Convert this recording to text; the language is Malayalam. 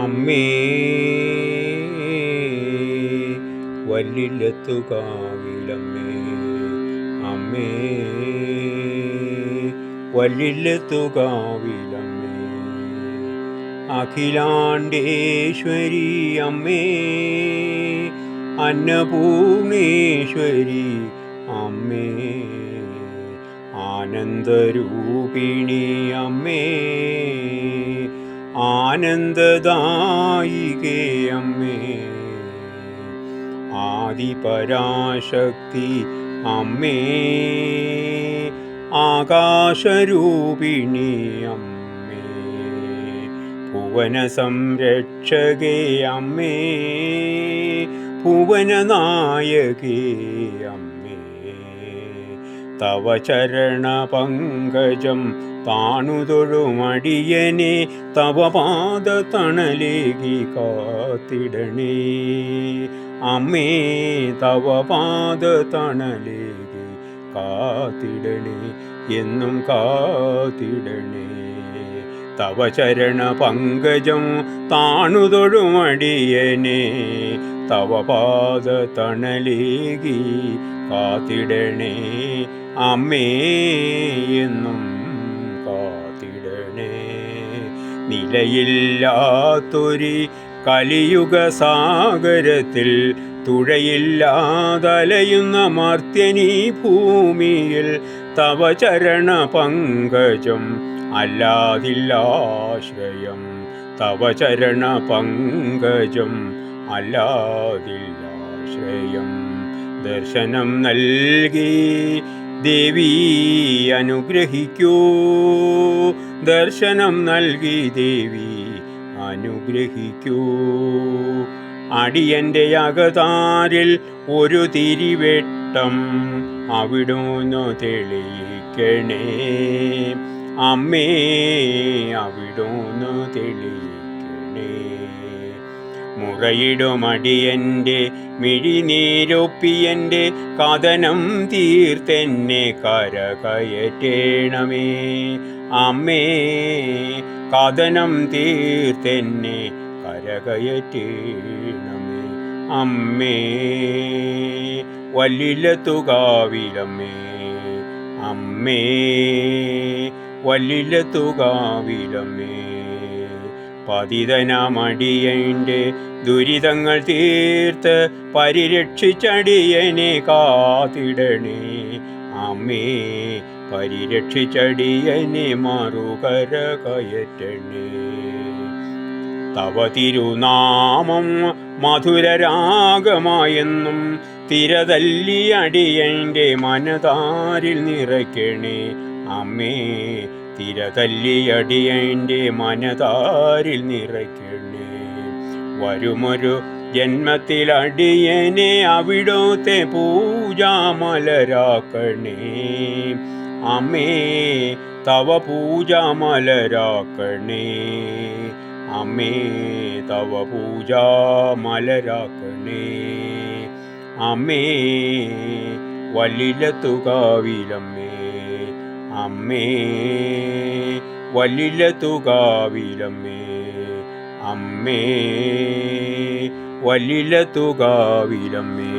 അമ്മേ വല്ലില്ലത്തുകാവിലമ്മേ അമ്മേ വല്ലില്ലത്തുകാവിലമ്മേ അഖിലാണ്ടേശ്വരി അമ്മേ അന്നപൂർണേശ്വരി അമ്മേ ആനന്ദരൂപിണി അമ്മേ ആനന്ദദായികേ അമ്മേ ആദിപരാശക്തി അമ്മേ. ആകാശരൂപിണി അമ്മേ. ഭുവന സംരക്ഷകേ അമ്മേ. ഭുവനനായകേ അമ്മേ. തവ ചരണപങ്കജം താണുതൊഴുമടിയനെ തവ പാദ തണലേകി കാത്തിടണേ. അമ്മേ തവ പാദ തണലേകി കാത്തിടണേ എന്നും കാത്തിടണേ. തവ ചരണ പങ്കജം താണുതൊഴുമടിയനെ തവ പാദ തണലേകി കാത്തിടണേ. അമ്മേ എന്നും കാത്തിടണേ. നിലയില്ലാത്തൊരി കലിയുഗ സാഗരത്തിൽ തുഴയില്ലാതലയുന്ന മർത്യനീ ഭൂമിയിൽ തവ ചരണ പങ്കജം അല്ലാതില്ലാശ്രയം. തവ ചരണ പങ്കജം അല്ലാതില്ലാശ്രയം. ദർശനം നൽകി ദേവി അനുഗ്രഹിക്കൂ. ദർശനം നൽകി ദേവി അനുഗ്രഹിക്കൂ. അടിയന്റെ അകതാരിൽ ഒരു തിരിവെട്ടം അവിടുന്ന് തെളിയിക്കണേ. അമ്മേ അവിടുന്ന് തെളിയിക്കണേ. മുറയിടുമടിയന്റെ മിഴിനീരൊപ്പിയന്റെ കഥനം തീർത്തെന്നെ കരകയറ്റേണമേ. അമ്മേ കഥനം തീർത്തെന്നെ കരകയറ്റേണമേ. അമ്മേ വല്ലിലത്തുകാവിലമ്മേ. അമ്മേ വല്ലിലത്തുകാവിലമ്മേ. പതിതനമടിയന്റെ ദുരിതങ്ങൾ തീർത്ത് പരിരക്ഷിച്ചടിയനെ കാത്തിടണേ. അമ്മേ പരിരക്ഷിച്ചടിയനെ മറുകര കയറ്റണേ തവ തിരുനാമം മധുരരാഗമായെന്നും തിരതല്ലി അടിയന്റെ മനതാരിൽ നിറയ്ക്കണേ. അമ്മേ തിരതല്ലിയടിയന്റെ മനതാരിൽ നിറയ്ക്കണേ. വരുമൊരു ജന്മത്തിൽ അടിയനെ അവിടത്തെ പൂജാമലരാക്കണേ. അമ്മേ തവ പൂജാമലരാക്കണേ. അമ്മേ തവ പൂജാമലരാക്കണേ. അമ്മേ വല്ലിലത്തുകാവിലമ്മേ. അമ്മേ വലിലതുകാവിലമ്മേ അമ്മേ വല്ലിലത്തുകാവിലമ്മേ